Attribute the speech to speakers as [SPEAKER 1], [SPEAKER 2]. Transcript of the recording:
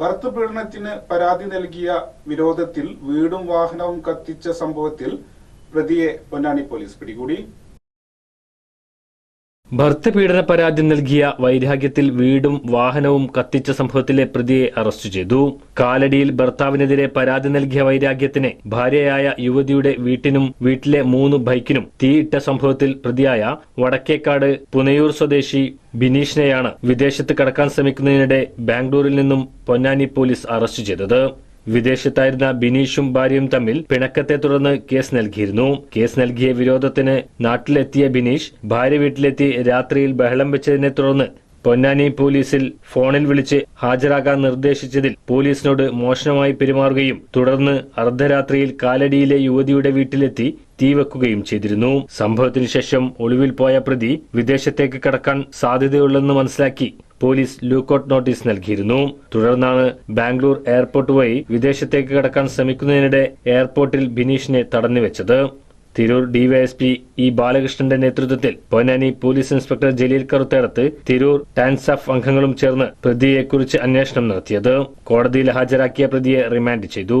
[SPEAKER 1] ഭർത്തൃപീഡനത്തിന് പരാതി നൽകിയ വിരോധത്തിൽ വീടും വാഹനവും കത്തിച്ച സംഭവത്തിൽ പ്രതിയെ പൊന്നാനി പോലീസ് പിടികൂടി.
[SPEAKER 2] ഭർത്തപീഡന പരാതി നൽകിയ വൈരാഗ്യത്തിൽ വീടും വാഹനവും കത്തിച്ച സംഭവത്തിലെ പ്രതിയെ അറസ്റ്റ് ചെയ്തു. കാലടിയിൽ ഭർത്താവിനെതിരെ പരാതി നൽകിയ വൈരാഗ്യത്തിന് ഭാര്യയായ യുവതിയുടെ വീട്ടിനും വീട്ടിലെ മൂന്ന് ബൈക്കിനും തീയിട്ട സംഭവത്തിൽ പ്രതിയായ വടക്കേക്കാട് പുനയൂർ സ്വദേശി ബിനീഷിനെയാണ് വിദേശത്ത് കടക്കാൻ ശ്രമിക്കുന്നതിനിടെ ബാംഗ്ലൂരിൽ നിന്നും പൊന്നാനി പോലീസ് അറസ്റ്റ് ചെയ്തത്. വിദേശത്തായിരുന്ന ബിനീഷും ഭാര്യയും തമ്മിൽ പിണക്കത്തെ തുടർന്ന് കേസ് നൽകിയിരുന്നു. കേസ് നൽകിയ വിരോധത്തിന് നാട്ടിലെത്തിയ ബിനീഷ് ഭാര്യ വീട്ടിലെത്തി രാത്രിയിൽ ബഹളം വെച്ചതിനെ തുടർന്ന് പൊന്നാനി പോലീസിൽ ഫോണിൽ വിളിച്ച് ഹാജരാകാൻ നിർദ്ദേശിച്ചതിൽ പോലീസിനോട് മോശമായി പെരുമാറുകയും തുടർന്ന് അർദ്ധരാത്രിയിൽ കാലടിയിലെ യുവതിയുടെ വീട്ടിലെത്തി തീവെക്കുകയും ചെയ്തിരുന്നു. സംഭവത്തിന് ശേഷം ഒളിവിൽ പോയ പ്രതി വിദേശത്തേക്ക് കടക്കാൻ സാധ്യതയുള്ളെന്ന് മനസ്സിലാക്കി പോലീസ് ലൂക്കൌട്ട് നോട്ടീസ് നൽകിയിരുന്നു. തുടർന്നാണ് ബാംഗ്ലൂർ എയർപോർട്ട് വഴി വിദേശത്തേക്ക് കടക്കാൻ ശ്രമിക്കുന്നതിനിടെ എയർപോർട്ടിൽ ബിനീഷിനെ തടഞ്ഞുവെച്ചത്. തിരൂർ ഡിവൈഎസ്പി ഇ ബാലകൃഷ്ണന്റെ നേതൃത്വത്തിൽ Ponnani police inspector Jaleel Karuthedath Tirur DANSAF അംഗങ്ങളും ചേർന്ന് പ്രതിയെക്കുറിച്ച് അന്വേഷണം നടത്തിയത്. കോടതിയിൽ ഹാജരാക്കിയ പ്രതിയെ റിമാൻഡ് ചെയ്തു.